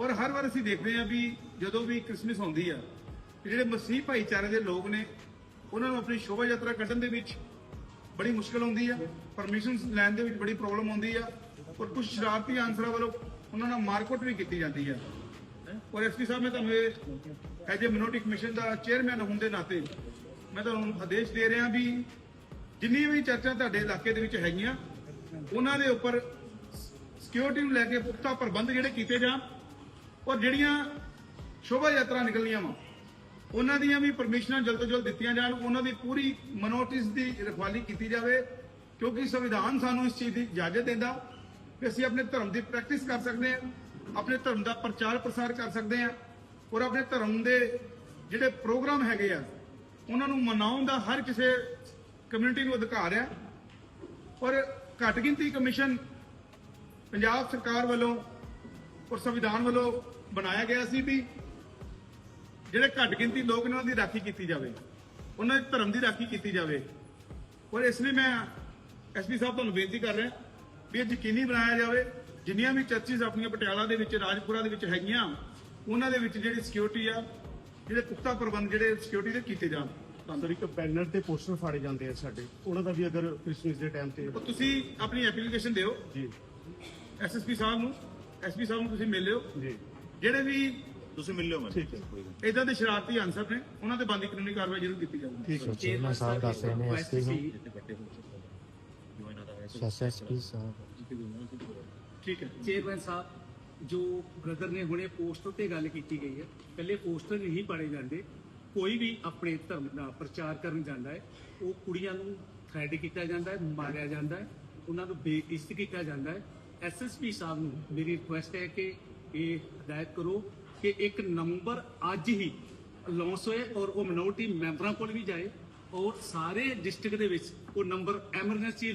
ਔਰ ਹਰ ਵਾਰ ਅਸੀਂ ਦੇਖਦੇ ਹਾਂ ਵੀ ਜਦੋਂ ਵੀ ਕ੍ਰਿਸਮਸ ਆਉਂਦੀ ਆ, ਤੇ ਜਿਹੜੇ ਮਸੀਹ ਭਾਈਚਾਰੇ ਦੇ ਲੋਕ ਨੇ, ਉਹਨਾਂ ਨੂੰ ਆਪਣੀ ਸ਼ੋਭਾ ਯਾਤਰਾ ਕੱਢਣ ਦੇ ਵਿੱਚ ਬੜੀ ਮੁਸ਼ਕਲ ਆਉਂਦੀ ਆ ਪਰਮਿਸ਼ਨ ਲੈਣ ਦੇ ਵਿੱਚ ਬੜੀ ਪ੍ਰੋਬਲਮ ਆਉਂਦੀ ਆ, ਔਰ ਕੁਝ ਸ਼ਰਾਰਤੀ ਆਨਸਰਾਂ ਵੱਲੋਂ ਉਹਨਾਂ ਨਾਲ ਮਾਰਕੁੱਟ ਵੀ ਕੀਤੀ ਜਾਂਦੀ ਆ। ਔਰ ਐਸਪੀ ਸਾਹਿਬ, ਮੈਂ ਤੁਹਾਨੂੰ ਇਹ ਐਜ ਏ ਮਿਨੋਰਟੀ ਕਮਿਸ਼ਨ ਦਾ ਚੇਅਰਮੈਨ ਹੋਣ ਦੇ ਨਾਤੇ ਮੈਂ ਤੁਹਾਨੂੰ ਆਦੇਸ਼ ਦੇ ਰਿਹਾ ਵੀ ਜਿੰਨੀ ਵੀ ਚਰਚਾ ਤੁਹਾਡੇ ਇਲਾਕੇ ਦੇ ਵਿੱਚ ਹੈਗੀਆਂ, ਉਹਨਾਂ ਦੇ ਉੱਪਰ ਸਿਕਿਉਰਿਟੀ ਨੂੰ ਲੈ ਕੇ ਪੁਖਤਾ ਪ੍ਰਬੰਧ ਜਿਹੜੇ ਕੀਤੇ ਜਾਣ ਔਰ ਜਿਹੜੀਆਂ ਸ਼ੋਭਾ ਯਾਤਰਾ ਨਿਕਲਣੀਆਂ ਵਾ, ਉਹਨਾਂ ਦੀਆਂ ਵੀ ਪਰਮਿਸ਼ਨਾਂ ਜਲਦ ਤੋਂ ਜਲਦ ਦਿੱਤੀਆਂ ਜਾਣ, ਉਹਨਾਂ ਦੀ ਪੂਰੀ ਮਨੋਟਿਸ ਦੀ ਰਖਵਾਲੀ ਕੀਤੀ ਜਾਵੇ, ਕਿਉਂਕਿ ਸੰਵਿਧਾਨ ਸਾਨੂੰ ਇਸ ਚੀਜ਼ ਦੀ ਇਜਾਜ਼ਤ ਦਿੰਦਾ ਕਿ ਅਸੀਂ ਆਪਣੇ ਧਰਮ ਦੀ ਪ੍ਰੈਕਟਿਸ ਕਰ ਸਕਦੇ ਹਾਂ, ਆਪਣੇ ਧਰਮ ਦਾ ਪ੍ਰਚਾਰ ਪ੍ਰਸਾਰ ਕਰ ਸਕਦੇ ਹਾਂ ਔਰ ਆਪਣੇ ਧਰਮ ਦੇ ਜਿਹੜੇ ਪ੍ਰੋਗਰਾਮ ਹੈਗੇ ਆ, ਉਹਨਾਂ ਨੂੰ ਮਨਾਉਣ ਦਾ ਹਰ ਕਿਸੇ ਕਮਿਊਨਿਟੀ ਨੂੰ ਅਧਿਕਾਰ ਹੈ। ਔਰ ਘੱਟ ਗਿਣਤੀ ਕਮਿਸ਼ਨ ਪੰਜਾਬ ਸਰਕਾਰ ਵੱਲੋਂ ਔਰ ਸੰਵਿਧਾਨ ਵੱਲੋਂ ਬਣਾਇਆ ਗਿਆ ਸੀ ਵੀ ਜਿਹੜੇ ਘੱਟ ਗਿਣਤੀ ਲੋਕ ਨੇ ਉਹਨਾਂ ਦੀ ਰਾਖੀ ਕੀਤੀ ਜਾਵੇ ਉਹਨਾਂ ਦੇ ਧਰਮ ਦੀ ਰਾਖੀ ਕੀਤੀ ਜਾਵੇ। ਔਰ ਇਸ ਲਈ ਮੈਂ ਐਸਪੀ ਸਾਹਿਬ ਤੁਹਾਨੂੰ ਬੇਨਤੀ ਕਰ ਰਿਹਾ ਵੀ ਇਹ ਯਕੀਨੀ ਬਣਾਇਆ ਜਾਵੇ ਜਿੰਨੀਆਂ ਵੀ ਚਰਚਿਸ ਆਪਣੀਆਂ ਪਟਿਆਲਾ ਦੇ ਵਿੱਚ ਰਾਜਪੁਰਾ ਦੇ ਵਿੱਚ ਹੈਗੀਆਂ ਉਹਨਾਂ ਦੇ ਵਿੱਚ ਜਿਹੜੀ ਸਿਕਿਉਰਿਟੀ ਆ ਜਿਹੜੇ ਪੁਖਤਾ ਪ੍ਰਬੰਧ ਜਿਹੜੇ ਸਿਕਿਉਰਿਟੀ ਦੇ ਕੀਤੇ ਜਾਣ। ਸਰ ਇੱਕ ਬੈਨਰ ਤੇ ਪੋਸਟਰ ਫਾੜੇ ਜਾਂਦੇ ਆ ਸਾਡੇ। ਉਹਨਾਂ ਦਾ ਵੀ ਅਗਰ ਕ੍ਰਿਸਮਸ ਦੇ ਟਾਈਮ ਤੇ ਤੁਸੀਂ ਆਪਣੀ ਐਪਲੀਕੇਸ਼ਨ ਦਿਓ। ਜੀ। ਐਸਐਸਪੀ ਸਾਹਿਬ ਨੂੰ ਐਸਪੀ ਸਾਹਿਬ ਨੂੰ ਤੁਸੀਂ ਮਿਲ ਲਿਓ। ਜੀ। ਜਿਹੜੇ ਵੀ ਤੁਸੀਂ ਮਿਲ ਲਿਓ ਮੈਨੂੰ ਠੀਕ ਹੈ ਕੋਈ ਗੱਲ ਇਦਾਂ ਦੇ ਸ਼ਰਾਰਤੀ ਅਨਸਰ ਨੇ ਉਹਨਾਂ ਤੇ ਬੰਦੀ ਕਾਨੂੰਨੀ ਕਾਰਵਾਈ ਜ਼ਰੂਰ ਕੀਤੀ ਜਾਊਗੀ। ਠੀਕ ਹੈ ਚੇਅਰਮੈਨ ਸਾਹਿਬ ਦੱਸ ਰਹੇ ਨੇ ਐਸਪੀ ਨੂੰ ਨੂੰ ਐਸਐਸਪੀ ਸਾਹਿਬ ਠੀਕ ਹੈ। ਚੇਅਰਮੈਨ ਸਾਹਿਬ ਜੋ ਬ੍ਰਦਰ ਨੇ ਹੁਣੇ ਪੋਸਟਰ ਤੇ ਗੱਲ ਕੀਤੀ ਗਈ ਹੈ ਪਹਿਲੇ ਪੋਸਟਰ ਨਹੀਂ ਪੜੇ ਜਾਂਦੇ ਕੋਈ ਵੀ ਆਪਣੇ ਧਰਮ ਦਾ ਪ੍ਰਚਾਰ ਕਰਨ ਜਾਂਦਾ ਹੈ ਉਹ ਕੁੜੀਆਂ ਨੂੰ ਥ੍ਰੈਡ ਕੀਤਾ ਜਾਂਦਾ ਹੈ ਮਾਰਿਆ ਜਾਂਦਾ ਹੈ ਉਹਨਾਂ ਨੂੰ ਬੇਇੱਜ਼ਤ ਕੀਤਾ ਜਾਂਦਾ ਹੈ। ਐਸਐਸਪੀ ਸਾਹਿਬ ਨੂੰ ਮੇਰੀ ਰਿਕੁਐਸਟ ਹੈ ਕਿ ਇਹ ਹਦਾਇਤ ਕਰੋ ਕਿ ਇੱਕ ਨੰਬਰ ਅੱਜ ਹੀ ਲਾਂਚ ਹੋਏ ਔਰ ਉਹ ਮਿਨੋਰਟੀ ਮੈਂਬਰਾਂ ਕੋਲ ਵੀ ਜਾਏ ਔਰ ਸਾਰੇ ਡਿਸਟ੍ਰਿਕਟ ਦੇ ਵਿੱਚ ਉਹ ਨੰਬਰ ਐਮਰਜੈਂਸੀ